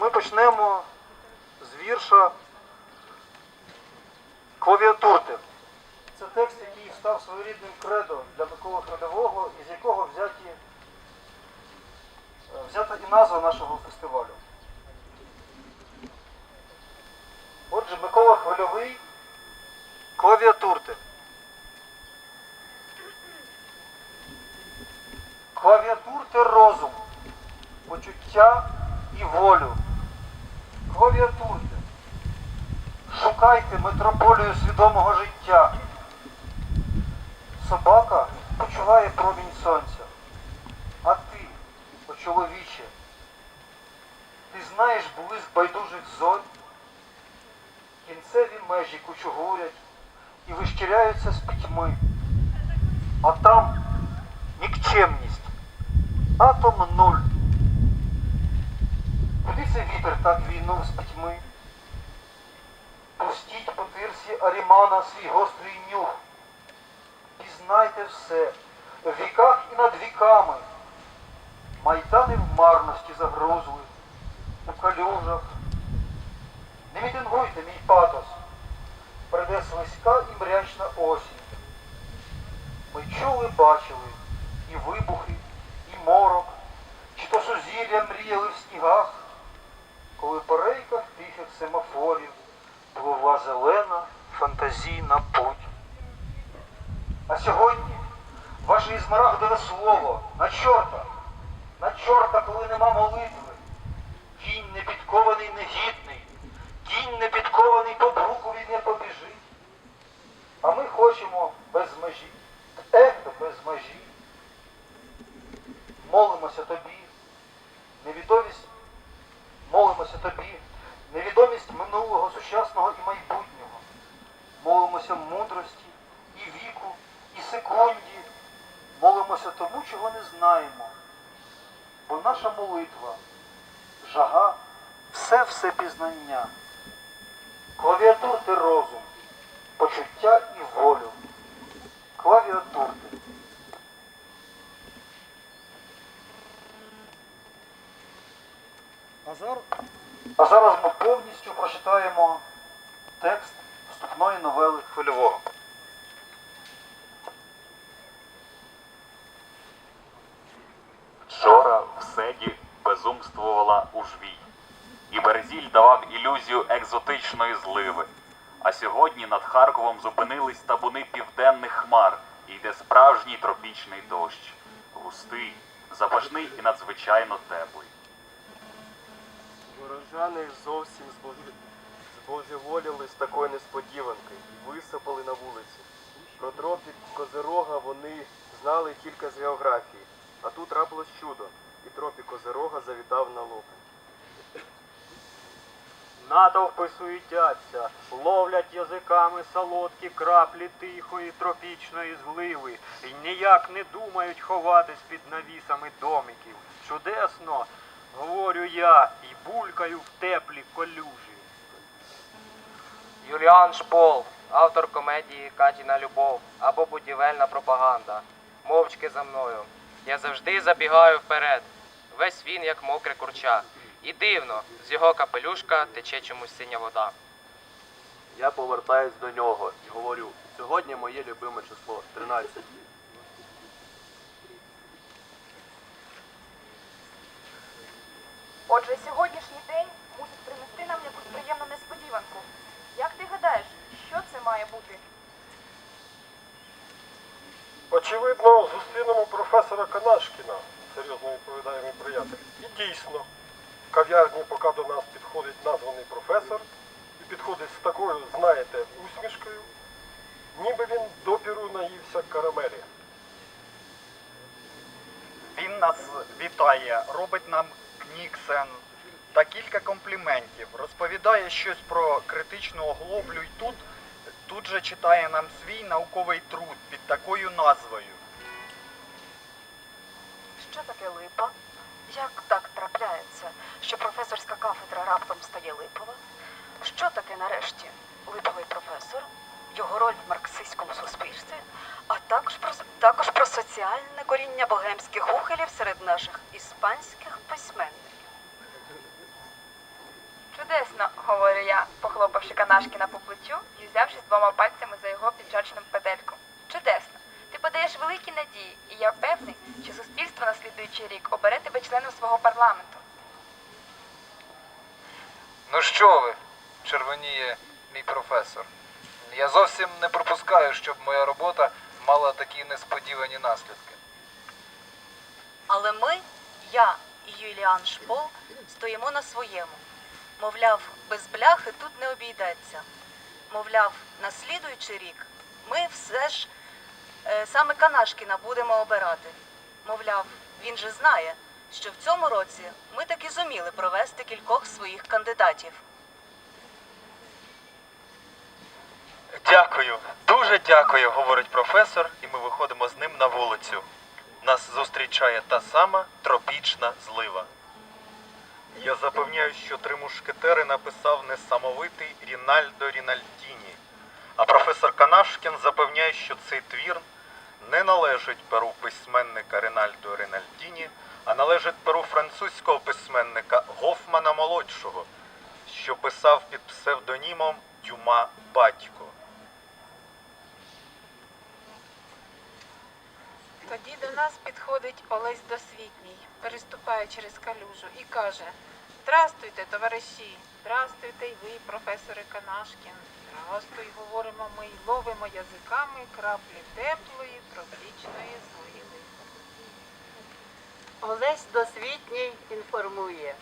ми почнемо з вірша Клавіатурти. Це текст, який став своєрідним кредо для Миколи Хридового, із якого взяті, е, взята і назва нашого фестивалю. Отже, Микола Хвильовий клавіатурти. Клавіатурте розум, почуття і волю. Шукайте метрополію свідомого життя. Собака почуває промінь сонця. А ти, о чоловіче, ти знаєш блиск байдужих зорь? Кінцеві межі кучугурять і вищиряються з пітьми. А там нікчемність, атом нуль. Куди це вітер так війнув з пітьми? Пустіть по тирсі Арімана свій гострий нюх. Пізнайте все в віках і над віками. Майдани в марності загрузли, у калюжах. Не мітингуйте, мій патос, прийде слизька і мрячна осінь. Ми чули, бачили і вибухи, і морок, чи то сузір'я мріяли в снігах, коли по рейках тихих семафорів пливла зелена фантазійна путь. А сьогодні ваше ізмарагдове слово на чорта, на чорта, коли нема молитви. Кінь не підкований негідний, кінь не підкований по брукові не побіжить. А ми хочемо без межі, ех, без межі. Молимося тобі, невідомість, молимося тобі, невідомість минулого, сучасного і майбутнього. Молимося мудрості і віку, і секунді. Молимося тому, чого не знаємо. Бо наша молитва, жага, все-все пізнання. Клавіатурти розум, почуття і волю. Клавіатурти. А зараз, а зараз ми повністю прочитаємо текст вступної новели хвильового. Вчора в седі безумствувала у жвій, і Березіль давав ілюзію екзотичної зливи. А сьогодні над Харковом зупинились табуни південних хмар, і йде справжній тропічний дощ. Густий, запашний і надзвичайно теплий. Горожани зовсім збожеволіли з такої несподіванки і висипали на вулиці. Про тропік Козирога вони знали тільки з географії, а тут трапилось чудо, і тропік Козирога завітав на лопи. Натовпи суетяться, ловлять язиками солодкі краплі тихої тропічної зливи і ніяк не думають ховатись під навісами домиків. Чудесно, говорю я, і булькаю в теплі колюжі. Юліан Шпол, автор комедії Катіна Любов або Будівельна пропаганда. Мовчки за мною. Я завжди забігаю вперед. Весь він як мокре курча. І дивно, з його капелюшка тече чомусь синя вода. Я повертаюсь до нього і говорю, сьогодні моє любиме число 13. Отже, сьогоднішній день мусить принести нам якусь приємну несподіванку. Як ти гадаєш, що це має бути? Очевидно, зустрінемо професора Канашкіна, серйозно відповідає мій приятель. І дійсно, в кав'ярні, поки до нас підходить названий професор, і підходить з такою, знаєте, усмішкою, ніби він допіру наївся карамелі. Він нас вітає, робить нам кніксен та кілька компліментів. Розповідає щось про критичну оглоблю і тут, тут же читає нам свій науковий труд під такою назвою. Що таке липа? Як так трапляється, що професорська кафедра раптом стає липова? Що таке нарешті липовий професор? Його роль в марксистському суспільстві, а також про також про соціальне коріння богемських ухилів серед наших іспанських письменників. Чудесно, говорю я, похлопавши Канашкіна по плечу і взявшись двома пальцями за його піджачну петельку. Чудесно. Ти подаєш великі надії, і я певний, що суспільство на слідуючий рік обере тебе членом свого парламенту. Ну що ви, червоніє мій професор. Я зовсім не пропускаю, щоб моя робота мала такі несподівані наслідки. Але ми, я і Юліан Шпол, стоїмо на своєму. Мовляв, без бляхи тут не обійдеться. Мовляв, на слідуючий рік ми все ж е, саме Канашкіна будемо обирати. Мовляв, він же знає, що в цьому році ми таки зуміли провести кількох своїх кандидатів. Дякую, дуже дякую, говорить професор, і ми виходимо з ним на вулицю. Нас зустрічає та сама тропічна злива. Я запевняю, що три мушкетери написав несамовитий Рінальдо Рінальдіні, а професор Канашкін запевняє, що цей твір не належить перу письменника Рінальдо Рінальдіні, а належить перу французького письменника Гофмана Молодшого, що писав під псевдонімом Дюма Батько. Тоді до нас підходить Олесь Досвітній, переступає через калюжу і каже: Здрастуйте, товариші! Здрастуйте й ви, професоре Канашкін. Здрастуй, говоримо ми й ловимо язиками краплі теплої тропічної зливи. Олесь Досвітній інформує,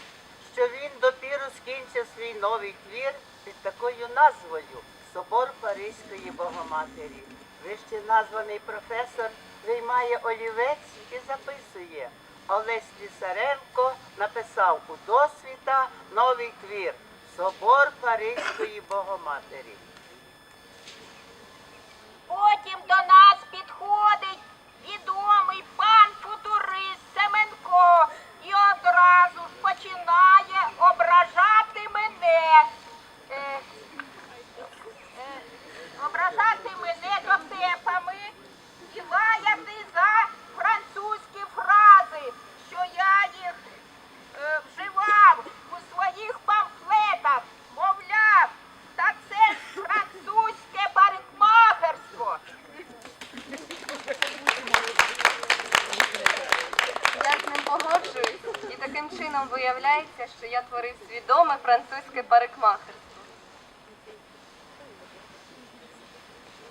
що він допіру скінчив свій новий твір під такою назвою Собор Паризької Богоматері. Вище названий професор виймає олівець і записує. Олесь Лісаренко написав у досвіта новий твір Собор Паризької Богоматері. Потім до нас підходить відомий пан футурист Семенко і одразу ж починає ображати мене. Е, е, ображати мене дотепами лаяти за французькі фрази, що я їх е, вживав у своїх памфлетах. Мовляв, та це ж французьке парикмахерство. Я з ним погоджуюсь, і таким чином виявляється, що я творив свідоме французьке парикмахерство.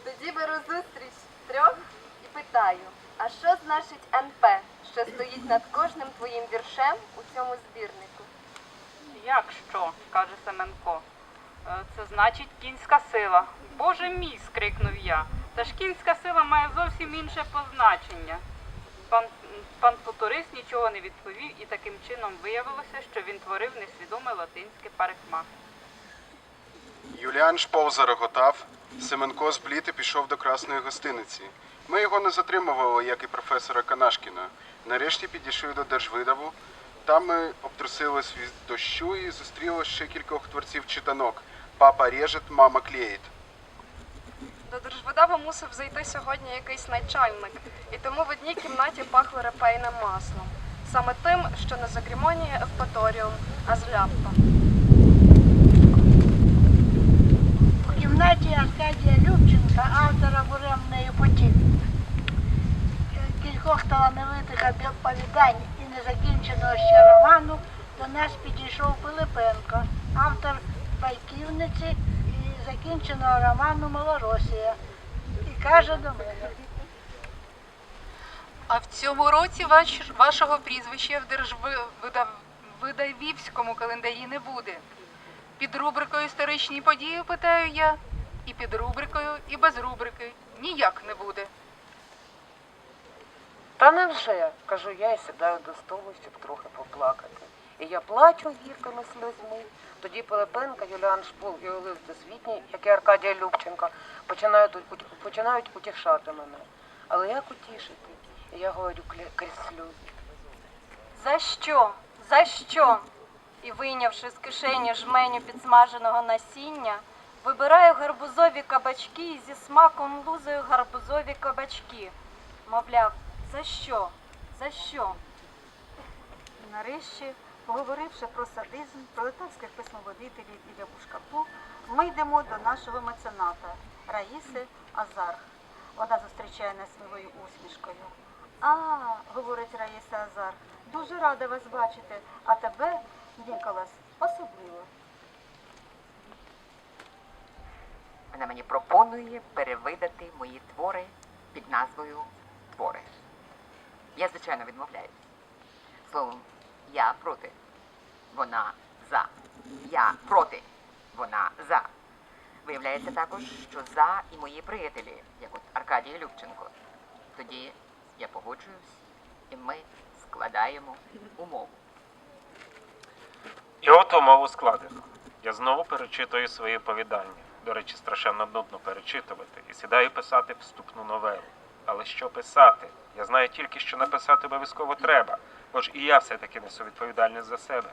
Тоді беру зустріч трьох і питаю, а що значить НП, що стоїть над кожним твоїм віршем у цьому збірнику? Як що? каже Семенко. «Е, Це значить кінська сила. Боже мій, скрикнув я. Та ж кінська сила має зовсім інше позначення. Пан, пан футурист нічого не відповів, і таким чином виявилося, що він творив несвідоме латинське парикмах. Юліан Шпов зареготав, Семенко зблід і пішов до красної гостиниці. Ми його не затримували, як і професора Канашкіна. Нарешті підійшли до держвидаву. Там ми обтрусились від дощу і зустріли ще кількох творців читанок. Папа режет, мама клеїть. До держвидаву мусив зайти сьогодні якийсь начальник, і тому в одній кімнаті пахло репейним маслом. Саме тим, що не загрімонює Евпаторіум, а. У кімнаті Аркадія Любченка, автора буремної потік, кількох талановитих оповідань і незакінченого ще роману до нас підійшов Пилипенко, автор Байківниці і закінченого роману Малоросія. І каже до мене. А в цьому році ваш, вашого прізвища в держвидавівському календарі не буде. Під рубрикою історичні події питаю я, і під рубрикою, і без рубрики ніяк не буде. Та невже, кажу я і сідаю до столу, щоб трохи поплакати. І я плачу гіркими сльозьми. Тоді Пилипенка, Юліан Шпул і Олег Досвітній, як і Аркадія Любченка, починають, починають утішати мене. Але як утішити? І я говорю крізь сльози. За що? За що? І вийнявши з кишені жменю підсмаженого насіння, вибираю гарбузові кабачки і зі смаком лузаю гарбузові кабачки. Мовляв, за що? За що? Нарешті Поговоривши про садизм, пролетарських письмоводителів і Лябушкапу, ми йдемо до нашого мецената Раїси Азарх. Вона зустрічає нас милою усмішкою. А, говорить Раїса Азарх, дуже рада вас бачити, а тебе, Ніколас, особливо. Вона мені пропонує перевидати мої твори під назвою Твори. Я, звичайно, відмовляюсь. Словом, я проти. Вона за. Я проти. Вона за. Виявляється також, що за і мої приятелі, як от Аркадій Любченко. Тоді я погоджуюсь, і ми складаємо умову. І от умову складено. Я знову перечитую свої оповідання. До речі, страшенно нудно перечитувати, і сідаю писати вступну новелу. Але що писати? Я знаю тільки, що написати обов'язково треба, бо ж і я все-таки несу відповідальність за себе.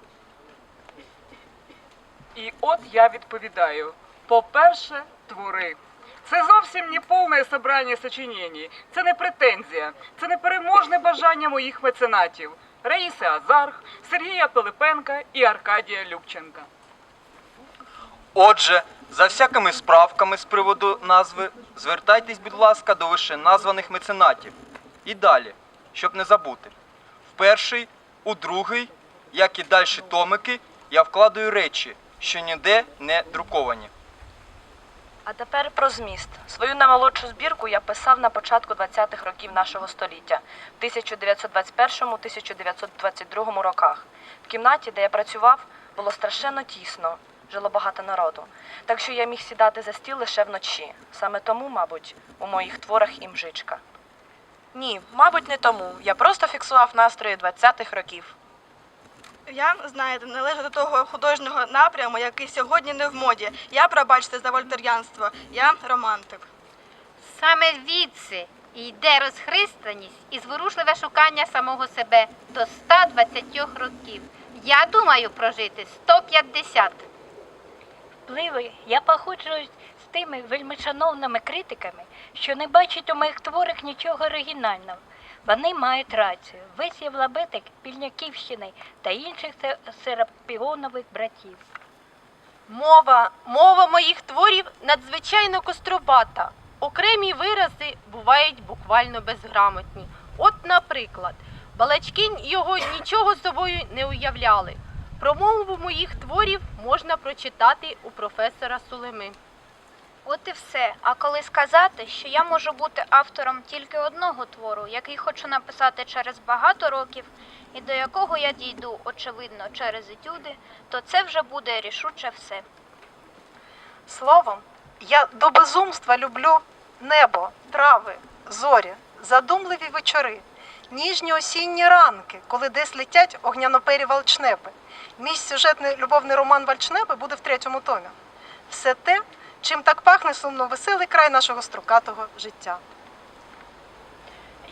І от я відповідаю. По-перше, твори. Це зовсім не повне собрання сочинень. Це не претензія, це не переможне бажання моїх меценатів Раїси Азарх, Сергія Пилипенка і Аркадія Любченка. Отже, за всякими справками з приводу назви, звертайтесь, будь ласка, до вище названих меценатів. І далі, щоб не забути. В перший, у другий, як і далі томики, я вкладаю речі, що ніде не друковані. А тепер про зміст. Свою наймолодшу збірку я писав на початку 20-х років нашого століття, в 1921-1922 роках. В кімнаті, де я працював, було страшенно тісно, жило багато народу. Так що я міг сідати за стіл лише вночі. Саме тому, мабуть, у моїх творах і мжичка. Ні, мабуть, не тому. Я просто фіксував настрої 20-х років. Я, знаєте, належу до того художнього напряму, який сьогодні не в моді. Я, пробачте за вольтер'янство, я романтик. Саме звідси і йде розхристаність і зворушливе шукання самого себе до 120 років. Я думаю прожити 150. Впливи я погоджуюсь з тими вельмишановними критиками, що не бачать у моїх творах нічого оригінального. Вони мають рацію. Весь Євлабетик Пільняківщини та інших серапіонових братів. Мова, мова моїх творів надзвичайно кострубата. Окремі вирази бувають буквально безграмотні. От, наприклад, балачкінь його нічого собою не уявляли. Про мову моїх творів можна прочитати у професора Сулеми. От і все. А коли сказати, що я можу бути автором тільки одного твору, який хочу написати через багато років, і до якого я дійду, очевидно, через етюди, то це вже буде рішуче все. Словом, я до безумства люблю небо, трави, зорі, задумливі вечори, ніжні осінні ранки, коли десь летять огнянопері вальчнепи. Мій сюжетний любовний роман Вальчнепи буде в третьому томі. Все те, чим так пахне сумно веселий край нашого строкатого життя.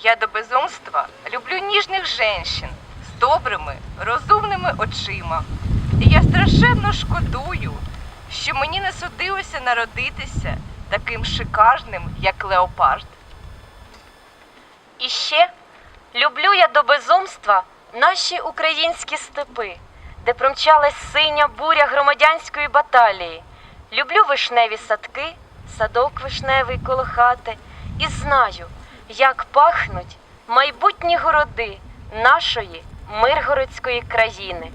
Я до безумства люблю ніжних женщин з добрими, розумними очима. І я страшенно шкодую, що мені не судилося народитися таким шикарним, як леопард. І ще люблю я до безумства наші українські степи, де промчалась синя буря громадянської баталії. Люблю вишневі садки, садок вишневий коло хати, і знаю, як пахнуть майбутні городи нашої миргородської країни.